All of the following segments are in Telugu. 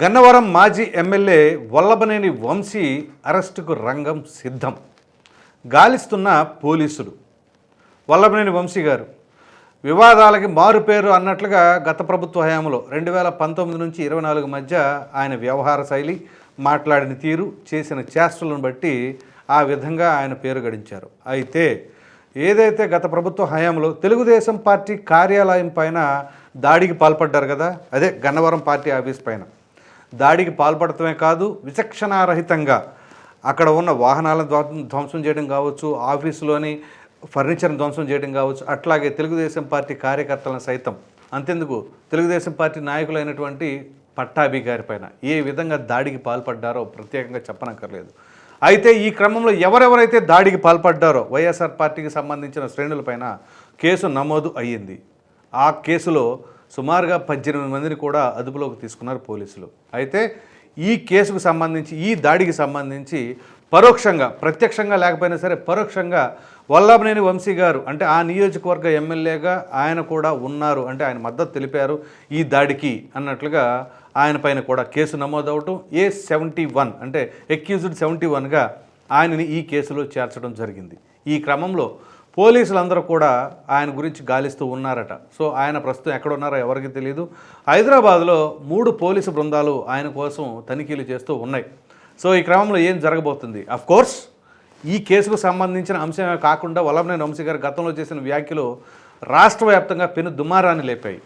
గన్నవరం మాజీ ఎమ్మెల్యే వల్లభనేని వంశీ అరెస్టుకు రంగం సిద్ధం. గాలిస్తున్న పోలీసులు వల్లభనేని వంశీ గారు వివాదాలకి మారుపేరు అన్నట్లుగా గత ప్రభుత్వ హయాంలో రెండు వేల పంతొమ్మిది నుంచి ఇరవై నాలుగు మధ్య ఆయన వ్యవహార శైలి మాట్లాడిన తీరు చేసిన చేష్టలను బట్టి ఆ విధంగా ఆయన పేరు గడించారు. అయితే ఏదైతే గత ప్రభుత్వ హయాంలో తెలుగుదేశం పార్టీ కార్యాలయం పైన దాడికి పాల్పడ్డారు కదా అదే గన్నవరం పార్టీ ఆఫీస్ పైన. దాడికి పాల్పడటమే కాదు విచక్షణారహితంగా అక్కడ ఉన్న వాహనాలను ధ్వంసం చేయడం కావచ్చు ఆఫీసులోని ఫర్నిచర్ని ధ్వంసం చేయడం కావచ్చు అట్లాగే తెలుగుదేశం పార్టీ కార్యకర్తలను సైతం అంతెందుకు? తెలుగుదేశం పార్టీ నాయకులైనటువంటి పట్టాభి గారి పైన ఏ విధంగా దాడికి పాల్పడ్డారో ప్రత్యేకంగా చెప్పనక్కర్లేదు. అయితే ఈ క్రమంలో ఎవరెవరైతే దాడికి పాల్పడ్డారో వైఎస్ఆర్ పార్టీకి సంబంధించిన శ్రేణులపైన కేసు నమోదు అయ్యింది. ఆ కేసులో సుమారుగా పద్దెనిమిది మందిని కూడా అదుపులోకి తీసుకున్నారు పోలీసులు. అయితే ఈ కేసుకు సంబంధించి ఈ దాడికి సంబంధించి పరోక్షంగా ప్రత్యక్షంగా లేకపోయినా సరే పరోక్షంగా వల్లభనేని వంశీ గారు అంటే ఆ నియోజకవర్గ ఎమ్మెల్యేగా ఆయన కూడా ఉన్నారు అంటే ఆయన మద్దతు తెలిపారు ఈ దాడికి అన్నట్లుగా ఆయన పైన కూడా కేసు నమోదవటం. ఏ సెవెంటీ వన్ అంటే ఎక్యూజ్డ్ సెవెంటీ వన్గా ఆయనని ఈ కేసులో చేర్చడం జరిగింది. ఈ క్రమంలో పోలీసులందరూ కూడా ఆయన గురించి గాలిస్తూ ఉన్నారట. సో ఆయన ప్రస్తుతం ఎక్కడ ఉన్నారో ఎవరికి తెలియదు హైదరాబాద్లో మూడు పోలీసు బృందాలు ఆయన కోసం తనిఖీలు చేస్తూ ఉన్నాయి. సో ఈ క్రమంలో ఏం జరగబోతుంది? అఫ్ కోర్స్ ఈ కేసుకు సంబంధించిన అంశమే కాకుండా వల్లభనేని వంశీ గారు గతంలో చేసిన వ్యాఖ్యలు రాష్ట్ర వ్యాప్తంగా పెను దుమారాన్ని లేపాయి.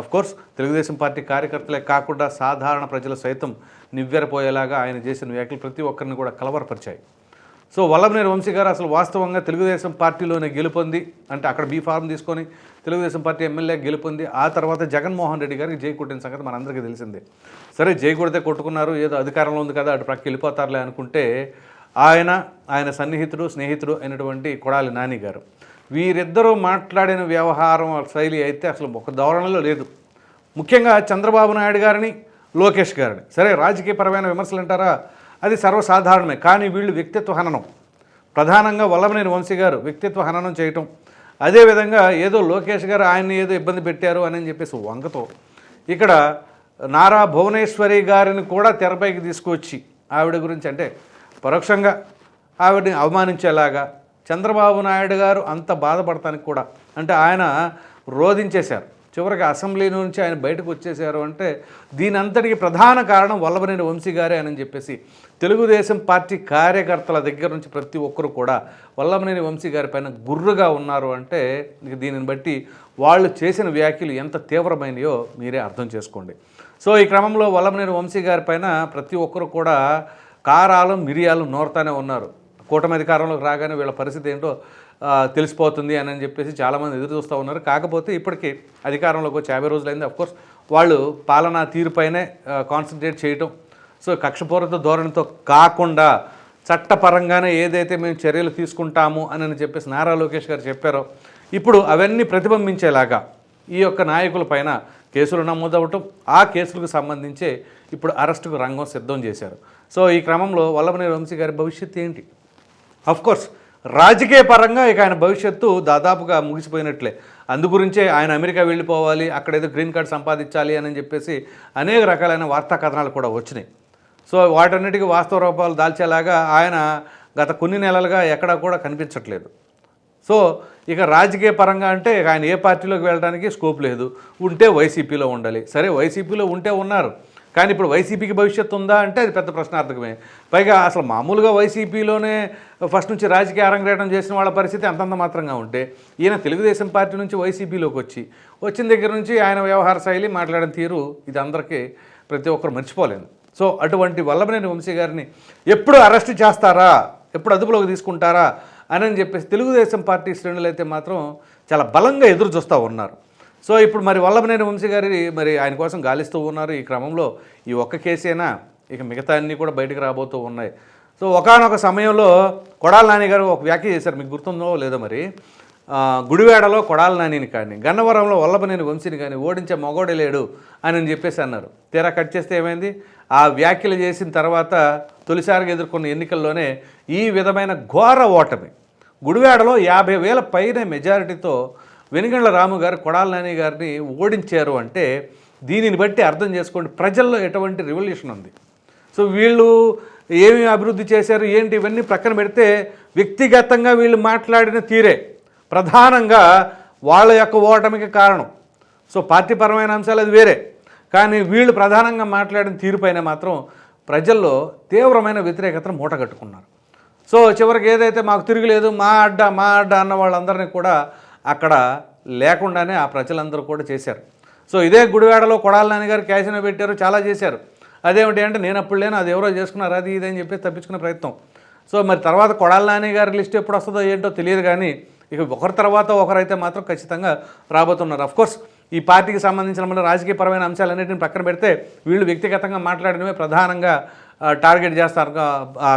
అఫ్ కోర్స్ తెలుగుదేశం పార్టీ కార్యకర్తలే కాకుండా సాధారణ ప్రజలు సైతం నివ్వెరపోయేలాగా ఆయన చేసిన వ్యాఖ్యలు ప్రతి ఒక్కరిని కూడా కలవరపరిచాయి. సో వల్లభనేని వంశీ గారు అసలు వాస్తవంగా తెలుగుదేశం పార్టీలోనే గెలుపొంది. అంటే అక్కడ బీ ఫార్మ్ తీసుకొని తెలుగుదేశం పార్టీ ఎమ్మెల్యే గెలుపొంది. ఆ తర్వాత జగన్మోహన్ రెడ్డి గారికి జై కొట్టిన సంగతి మనందరికీ తెలిసిందే. సరే జై కొడితే కొట్టుకున్నారు ఏదో అధికారంలో ఉంది కదా అటు ప్రక్క వెళ్ళిపోతారులే అనుకుంటే ఆయన ఆయన సన్నిహితుడు స్నేహితుడు అయినటువంటి కొడాలి నాని గారు. వీరిద్దరూ మాట్లాడిన వ్యవహారం శైలి అయితే అసలు ఒక ధోరణిలో లేదు. ముఖ్యంగా చంద్రబాబు నాయుడు గారిని లోకేష్ గారిని. సరే రాజకీయపరమైన విమర్శలు అంటారా అది సర్వసాధారణమే. కానీ వీళ్ళు వ్యక్తిత్వ హననం. ప్రధానంగా వల్లభనేని వంశీ గారు వ్యక్తిత్వ హననం చేయటం. అదేవిధంగా ఏదో లోకేష్ గారు ఆయన్ని ఏదో ఇబ్బంది పెట్టారు అని చెప్పేసి వంకతో ఇక్కడ నారా భువనేశ్వరి గారిని కూడా తెరపైకి తీసుకొచ్చి ఆవిడ గురించి అంటే పరోక్షంగా ఆవిడని అవమానించేలాగా చంద్రబాబు నాయుడు గారు అంత బాధపడటానికి కూడా అంటే ఆయన రోధించేశారు. చివరికి అసెంబ్లీ నుంచి ఆయన బయటకు వచ్చేసారు అంటే దీని అంతటికి ప్రధాన కారణం వల్లభనేని వంశీ గారే అని చెప్పేసి తెలుగుదేశం పార్టీ కార్యకర్తల దగ్గర నుంచి ప్రతి ఒక్కరు కూడా వల్లభనేని వంశీ గారి పైన గుర్రుగా ఉన్నారు అంటే దీనిని బట్టి వాళ్ళు చేసిన వ్యాఖ్యలు ఎంత తీవ్రమైనయో మీరే అర్థం చేసుకోండి. సో ఈ క్రమంలో వల్లభనేని వంశీ గారి పైన ప్రతి ఒక్కరు కూడా కారాలు మిరియాలు నోరుతానే ఉన్నారు. కూటమి అధికారంలోకి రాగానే వీళ్ళ పరిస్థితి ఏంటో తెలిసిపోతుంది అని అని చెప్పేసి చాలామంది ఎదురు చూస్తూ ఉన్నారు. కాకపోతే ఇప్పటికీ అధికారంలోకి వచ్చి యాభై రోజులైంది. అఫ్కోర్స్ వాళ్ళు పాలనా తీరుపైనే కాన్సన్ట్రేట్ చేయటం. సో కక్షపూరిత ధోరణితో కాకుండా చట్టపరంగానే ఏదైతే మేము చర్యలు తీసుకుంటాము అని అని చెప్పేసి నారా లోకేష్ గారు చెప్పారో ఇప్పుడు అవన్నీ ప్రతిబింబించేలాగా ఈ యొక్క నాయకుల పైన కేసులు నమోదవటం ఆ కేసులకు సంబంధించే ఇప్పుడు అరెస్టుకు రంగం సిద్ధం చేశారు. సో ఈ క్రమంలో వల్లభనేని వంశీ గారి భవిష్యత్తు ఏంటి? అఫ్కోర్స్ రాజకీయ పరంగా ఇక ఆయన భవిష్యత్తు దాదాపుగా ముగిసిపోయినట్లే. అందుగురించే ఆయన అమెరికా వెళ్ళిపోవాలి అక్కడ ఏదో గ్రీన్ కార్డ్ సంపాదించాలి అని చెప్పేసి అనేక రకాలైన వార్తా కథనాలు కూడా వచ్చినాయి. సో వాటన్నిటికీ వాస్తవ రూపాలు దాల్చేలాగా ఆయన గత కొన్ని నెలలుగా ఎక్కడా కూడా కనిపించట్లేదు. సో ఇక రాజకీయ పరంగా అంటే ఇక ఆయన ఏ పార్టీలోకి వెళ్ళడానికి స్కోప్ లేదు. ఉంటే వైసీపీలో ఉండాలి. సరే వైసీపీలో ఉంటే ఉన్నారు. కానీ ఇప్పుడు వైసీపీకి భవిష్యత్తు ఉందా అంటే అది పెద్ద ప్రశ్నార్థకమే. పైగా అసలు మామూలుగా వైసీపీలోనే ఫస్ట్ నుంచి రాజకీయ అరంగేటం చేసిన వాళ్ళ పరిస్థితి అంతంత మాత్రంగా ఉంటే ఈయన తెలుగుదేశం పార్టీ నుంచి వైసీపీలోకి వచ్చి వచ్చిన దగ్గర నుంచి ఆయన వ్యవహార శైలి మాట్లాడిన తీరు ఇది అందరికీ ప్రతి ఒక్కరు మర్చిపోలేదు సో అటువంటి వల్లభనేని వంశీ గారిని ఎప్పుడు అరెస్ట్ చేస్తారా? ఎప్పుడు అదుపులోకి తీసుకుంటారా? అని అని చెప్పేసి తెలుగుదేశం పార్టీ శ్రేణులు అయితే మాత్రం చాలా బలంగా ఎదురు చూస్తూ ఉన్నారు. సో ఇప్పుడు మరి వల్లభనేని వంశీ గారి మరి ఆయన కోసం గాలిస్తూ ఉన్నారు. ఈ క్రమంలో ఈ ఒక్క కేసేనా ఇక మిగతా అన్నీ కూడా బయటకు రాబోతూ ఉన్నాయి. సో ఒకానొక సమయంలో కొడాల నాని గారు ఒక వ్యాఖ్య చేశారు. మీకు గుర్తుందో లేదో మరి. గుడివేడలో గుడివాడలో కొడాల నానిని కానీ గన్నవరంలో వల్లభనేని వంశీని కానీ ఓడించే మగోడే లేడు అని అని చెప్పేసి అన్నారు. తీరా కట్ చేస్తే ఏమైంది? ఆ వ్యాఖ్యలు చేసిన తర్వాత తొలిసారిగా ఎదుర్కొన్న ఎన్నికల్లోనే ఈ విధమైన ఘోర ఓటమి. గుడివాడలో యాభై వేల పైన మెజారిటీతో వెనుగండ్ల రాము గారు కొడాల నాని గారిని ఓడించారు అంటే దీనిని బట్టి అర్థం చేసుకోండి. ప్రజల్లో ఎటువంటి రివల్యూషన్ ఉంది. సో వీళ్ళు ఏమి అభివృద్ధి చేశారు ఏంటి ఇవన్నీ ప్రక్కన పెడితే వ్యక్తిగతంగా వీళ్ళు మాట్లాడిన తీరే. ప్రధానంగా వాళ్ళ యొక్క ఓటమికి కారణం. సో పార్టీ పరమైన అంశాలు అది వేరే. కానీ వీళ్ళు ప్రధానంగా మాట్లాడిన తీరుపైన మాత్రం ప్రజల్లో తీవ్రమైన వ్యతిరేకతను మూటగట్టుకున్నారు. సో చివరికి ఏదైతే మాకు తిరుగులేదు మా అడ్డ మా అడ్డ అన్న వాళ్ళందరినీ కూడా అక్కడ లేకుండానే ఆ ప్రజలందరూ కూడా చేశారు. సో ఇదే గుడివాడలో కొడాల నాని గారు క్యాసినో పెట్టారు చాలా చేశారు. అదేమిటి అంటే నేను అప్పుడు లేను అది ఎవరో చేసుకున్నారు అది ఇది అని చెప్పి తప్పించుకునే ప్రయత్నం. సో మరి తర్వాత కొడాల నాని గారి లిస్ట్ ఎప్పుడు వస్తుందో ఏంటో తెలియదు కానీ ఇక ఒకరి తర్వాత ఒకరైతే మాత్రం ఖచ్చితంగా రాబోతున్నారు. అఫ్కోర్స్ ఈ పార్టీకి సంబంధించిన మన రాజకీయపరమైన అంశాలన్నింటిని పక్కన పెడితే వీళ్ళు వ్యక్తిగతంగా మాట్లాడడమే ప్రధానంగా టార్గెట్ చేస్తారు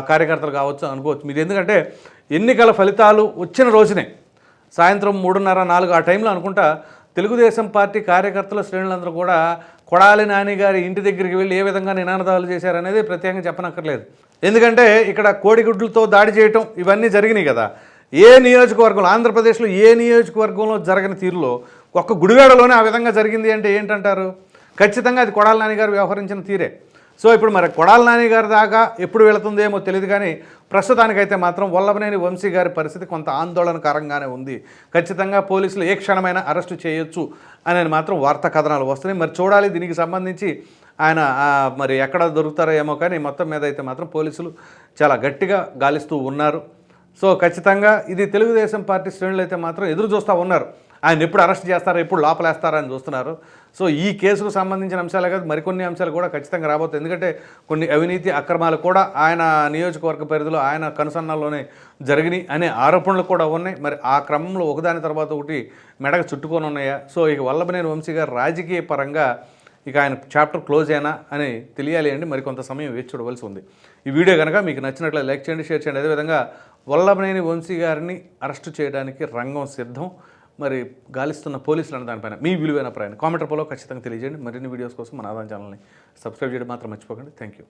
కార్యకర్తలు కావచ్చు అనుకోవచ్చు. మీరు ఎందుకంటే ఎన్నికల ఫలితాలు వచ్చిన రోజునే సాయంత్రం మూడున్నర నాలుగు ఆ టైంలో అనుకుంటా తెలుగుదేశం పార్టీ కార్యకర్తల శ్రేణులందరూ కూడా కొడాలి నాని గారి ఇంటి దగ్గరికి వెళ్ళి ఏ విధంగా నినాదాలు చేశారనేది ప్రత్యేకంగా చెప్పనక్కర్లేదు. ఎందుకంటే ఇక్కడ కోడిగుడ్లతో దాడి చేయటం ఇవన్నీ జరిగినాయి కదా. ఏ నియోజకవర్గంలో ఆంధ్రప్రదేశ్లో ఏ నియోజకవర్గంలో జరగని తీరులో ఒక్క గుడివాడలోనే ఆ విధంగా జరిగింది అంటే ఏంటంటారు? ఖచ్చితంగా అది కొడాలి నాని గారు వ్యవహరించిన తీరే. సో ఇప్పుడు మరి కొడాల నాని గారి దాకా ఎప్పుడు వెళుతుందేమో తెలియదు కానీ ప్రస్తుతానికైతే మాత్రం వల్లభనేని వంశీ గారి పరిస్థితి కొంత ఆందోళనకరంగానే ఉంది. ఖచ్చితంగా పోలీసులు ఏ క్షణమైనా అరెస్టు చేయొచ్చు అనేది మాత్రం వార్తా కథనాలు వస్తున్నాయి. మరి చూడాలి దీనికి సంబంధించి ఆయన మరి ఎక్కడ దొరుకుతారో ఏమో కానీ మొత్తం మీద అయితే మాత్రం పోలీసులు చాలా గట్టిగా గాలిస్తూ ఉన్నారు. సో ఖచ్చితంగా ఇది తెలుగుదేశం పార్టీ శ్రేణులు అయితే మాత్రం ఎదురు చూస్తూ ఉన్నారు. ఆయన ఎప్పుడు అరెస్ట్ చేస్తారో ఎప్పుడు లోపలేస్తారా అని చూస్తున్నారు. సో ఈ కేసుకు సంబంధించిన అంశాలే కాదు మరికొన్ని అంశాలు కూడా ఖచ్చితంగా రాబోతాయి. ఎందుకంటే కొన్ని అవినీతి అక్రమాలు కూడా ఆయన నియోజకవర్గ పరిధిలో ఆయన కనుసన్నల్లోనే జరిగినాయి అనే ఆరోపణలు కూడా ఉన్నాయి. మరి ఆ క్రమంలో ఒకదాని తర్వాత ఒకటి మెడకు చుట్టుకొని ఉన్నాయా? సో ఇక వల్లభనేని వంశీ గారు రాజకీయ పరంగా ఇక ఆయన చాప్టర్ క్లోజ్ అయినా అని తెలియాలి అండి. మరి కొంత సమయం వేచి చూడవలసి ఉంది. ఈ వీడియో కనుక మీకు నచ్చినట్లు లైక్ చేయండి షేర్ చేయండి. అదేవిధంగా వల్లభనేని వంశీ గారిని అరెస్టు చేయడానికి రంగం సిద్ధం. మరి గాలిస్తున్న పోలీసులు అన్న దానిపైన మీ విలువైన ప్రయాణం. కామెంట్ రూపంలో ఖచ్చితంగా తెలియజేయండి. మరిన్ని వీడియోస్ కోసం మన ఆదాయం ఛానల్ని సబ్స్క్రైబ్ చేయడం మాత్రం మర్చిపోకండి. Thank you